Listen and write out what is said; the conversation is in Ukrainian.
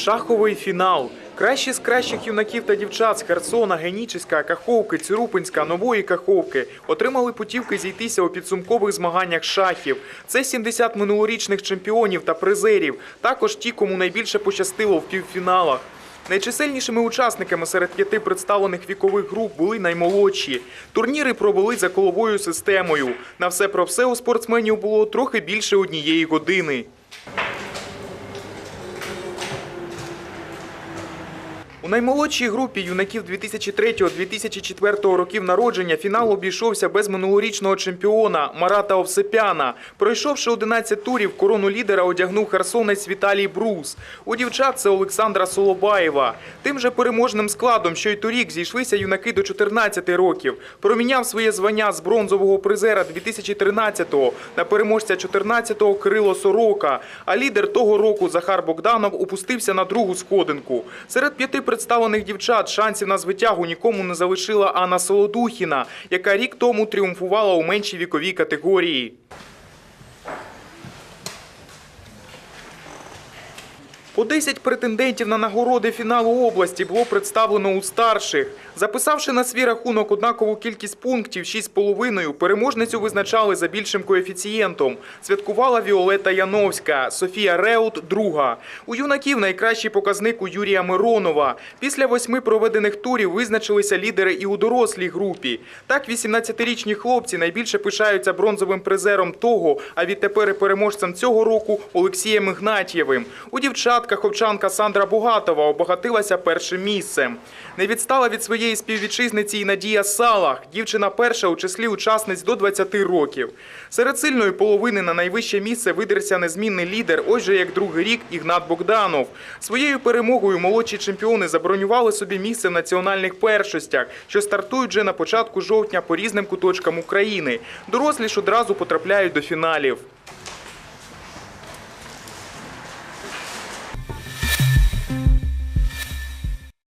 Шаховий фінал. Кращі з кращих юнаків та дівчат з Херсона, Генічеська, Каховки, Цюрупинська, Нової Каховки отримали путівки зійтися у підсумкових змаганнях шахів. Це 70 минулорічних чемпіонів та призерів. Також ті, кому найбільше пощастило в півфіналах. Найчисельнішими учасниками серед п'яти представлених вікових груп були наймолодші. Турніри провели за коловою системою. На все про все у спортсменів було трохи більше однієї години. Наймолодшій групі юнаків 2003-2004 років народження фінал обійшовся без минулорічного чемпіона Марата Овсепяна. Пройшовши 11 турів, корону лідера одягнув херсонець Віталій Брус. У дівчат це Олександра Солобаєва. Тим же переможним складом, що й торік, зійшлися юнаки до 14 років. Проміняв своє звання з бронзового призера 2013-го на переможця 14-го Кирило Сорока. А лідер того року Захар Богданов опустився на другу сходинку. Серед п'яти представлених дівчат шансів на звитягу нікому не залишила Анна Солодухіна, яка рік тому тріумфувала у меншій віковій категорії. По 10 претендентів на нагороди фіналу області було представлено у старших. Записавши на свій рахунок однакову кількість пунктів 6,5, переможницю визначали за більшим коефіцієнтом. Святкувала Віолета Яновська, Софія Реут – друга. У юнаків найкращий показник у Юрія Миронова. Після восьми проведених турів визначилися лідери і у дорослій групі. Так, 18-річні хлопці найбільше пишаються бронзовим призером того, а відтепер переможцем цього року Олексієм Ігнатьєвим. У дівчат каховчанка Сандра Бугатова обагатилася першим місцем. Не відстала від своєї співвітчизниці і Надія Салах. Дівчина перша у числі учасниць до 20 років. Серед сильної половини на найвище місце видерся незмінний лідер, ось же як другий рік Ігнат Богданов. Своєю перемогою молодші чемпіони забронювали собі місце в національних першостях, що стартують вже на початку жовтня по різним куточкам України. Дорослі ж одразу потрапляють до фіналів.